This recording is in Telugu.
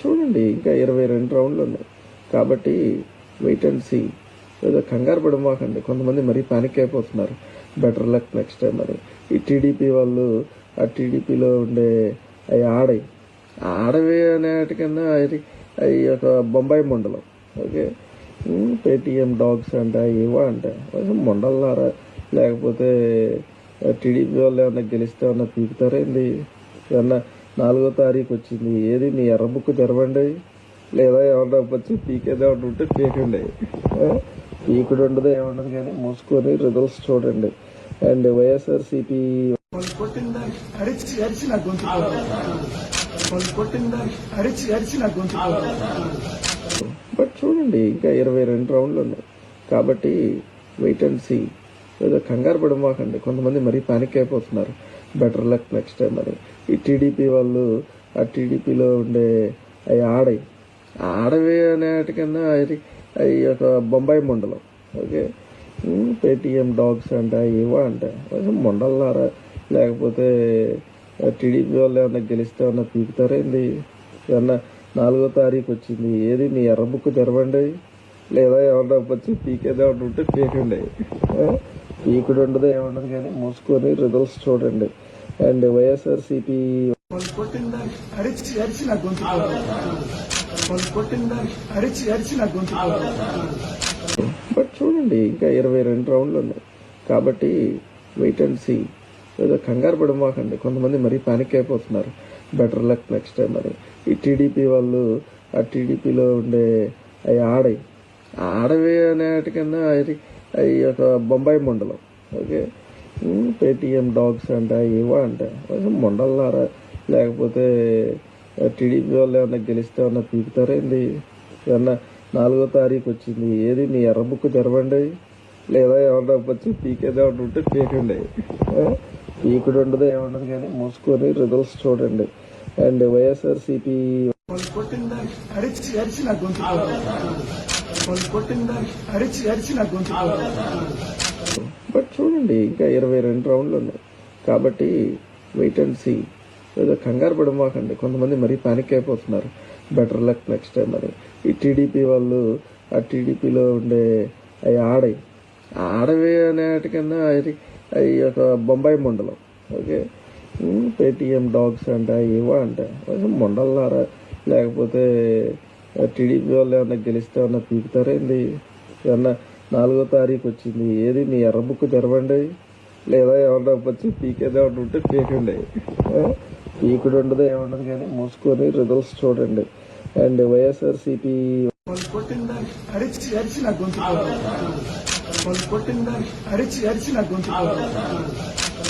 చూడండి ఇంకా ఇరవై రెండు రౌండ్లు ఉన్నాయి. కాబట్టి వెయిట్ అండ్ సీ ఏదో కంగారు పడమాకండి కొంతమంది మరీ పానిక్ అయిపోతున్నారు. బెటర్ లక్ నెక్స్ట్ టైం మరి ఈ టీడీపీ వాళ్ళు ఆ టీడీపీలో ఉండే అవి ఆడవి ఆడవి అనేటికన్నా అది అవి ఒక బొంబాయి మండలం. ఓకే? పేటిఎం పేటీఎం డాగ్స్ అంట ఏవో అంట. అసలు మండలారా లేకపోతే టీడీపీ వాళ్ళు ఏమన్నా గెలిస్తే ఏమన్నా పీకుతారేంది ఏమన్నా నాలుగో తారీఖు వచ్చింది. ఏది మీ ఎర్ర బుక్ తెరవండి. లేదా ఏమన్నా వచ్చి పీకేది ఏమన్నా ఉంటే పీకండి? పీకుడు ఉండదు ఏముండదు కానీ మూసుకొని రిజల్ట్స్ చూడండి. అండ్ వైఎస్ఆర్సీపీ బట్ చూడండి ఇంకా ఇరవై రెండు రౌండ్లు ఉన్నాయి. కాబట్టి వెయిట్ అండ్ సీ ఏదో కంగారు పడమాకండి. కొంతమంది మరీ పానిక్ అయిపోతున్నారు. బెటర్ లక్ నెక్స్ట్ టైం మరి ఈ టీడీపీ వాళ్ళు ఆ టీడీపీలో ఉండే అవి ఆడవి ఆడవి అనేటికన్నా అది అవి ఒక బొంబాయి మండలం ఓకే? పేటిఎం పేటీఎం డాగ్స్ అంట ఏవో అంట. అసలు మండలారా లేకపోతే టీడీపీ వాళ్ళు ఏమన్నా గెలిస్తే ఏమన్నా పీకుతారేంది ఏమన్నా నాలుగో తారీఖు వచ్చింది ఏది మీ ఎర్ర బుక్ తెరవండి? లేదా ఏమన్నా వచ్చి పీకేది ఏమన్నా ఉంటే పీకండి. పీకుడు ఉండదు ఏముండదు కానీ మూసుకొని రిజల్ట్స్ చూడండి. అండ్ వైఎస్ఆర్సీపీ వాళ్ళు కొట్టిందా అరిచి అరిచి నా గొంతు వాళ్ళు కొట్టిందా అరిచి అరిచి నా గొంతు బట్ చూడండి ఇంకా ఇరవై రెండు రౌండ్లు ఉన్నాయి. కాబట్టి వెయిట్ అండ్ సీ ఏదో కంగారు పడమాకండి. కొంతమంది మరీ పానిక్ అయిపోతున్నారు. బెటర్ లక్ నెక్స్ట్ టైం మరి ఈ టీడీపీ వాళ్ళు ఆ టీడీపీలో ఉండే అవి ఆడై ఆడవి అనేటికన్నా ఈ అవి ఒక బొంబాయి మండలం. ఓకే? పేటిఎం పేటీఎం డాగ్స్ అంట ఏవో అంట. అసలు మండలారా? లేకపోతే టీడీపీ వాళ్ళు ఏమన్నా గెలిస్తే ఏమన్నా పీకుతారేంది ఏమన్నా నాలుగో తారీఖు వచ్చింది. ఏది మీ ఎర్ర బుక్ తెరవండి. లేదా ఏమన్నా వచ్చి పీకేది ఏమన్నా ఉంటే పీకండి. పీకుడు ఉండదు ఏముండదు కానీ మూసుకొని రిజల్ట్స్ చూడండి. అండ్ వైఎస్ఆర్సీపీ వాళ్ళు కొట్టిందా అరిచి అరిచి నా గొంతు. వాళ్ళు కొట్టిందా అరిచి అరిచి నా గొంతు. బట్ చూడండి ఇంకా ఇరవై రెండు రౌండ్లు ఉన్నాయి. కాబట్టి వెయిట్ అండ్ సీ ఏదో కంగారు పడమాకండి. కొంతమంది మరీ పానిక్ అయిపోతున్నారు. బెటర్ లక్ నెక్స్ట్ టైం మరి ఈ టీడీపీ వాళ్ళు ఆ టీడీపీలో ఉండే అవి ఆడవి ఆడవి అనేటికన్నా అది అవి ఒక బొంబాయి మండలం. ఓకే? పేటిఎం పేటీఎం డాగ్స్ అంట ఏవో అంట. అసలు మండలారా లేకపోతే టీడీపీ వాళ్ళు ఏమన్నా గెలిస్తే ఏమన్నా పీకుతారేంది ఏమన్నా నాలుగో తారీఖు వచ్చింది. ఏది మీ ఎర్ర బుక్ తెరవండి. లేదా ఏమన్నా వచ్చి పీకేది ఏమన్నా ఉంటే పీకండి. పీకుడు ఉండదు ఏముండదు కానీ మూసుకొని రిజల్ట్స్ చూడండి. అండ్ వైఎస్ఆర్సీపీ అరిచి అరిచి నా గొంతు. కొట్టిందా అరిచి అరిచి నా గొంతు.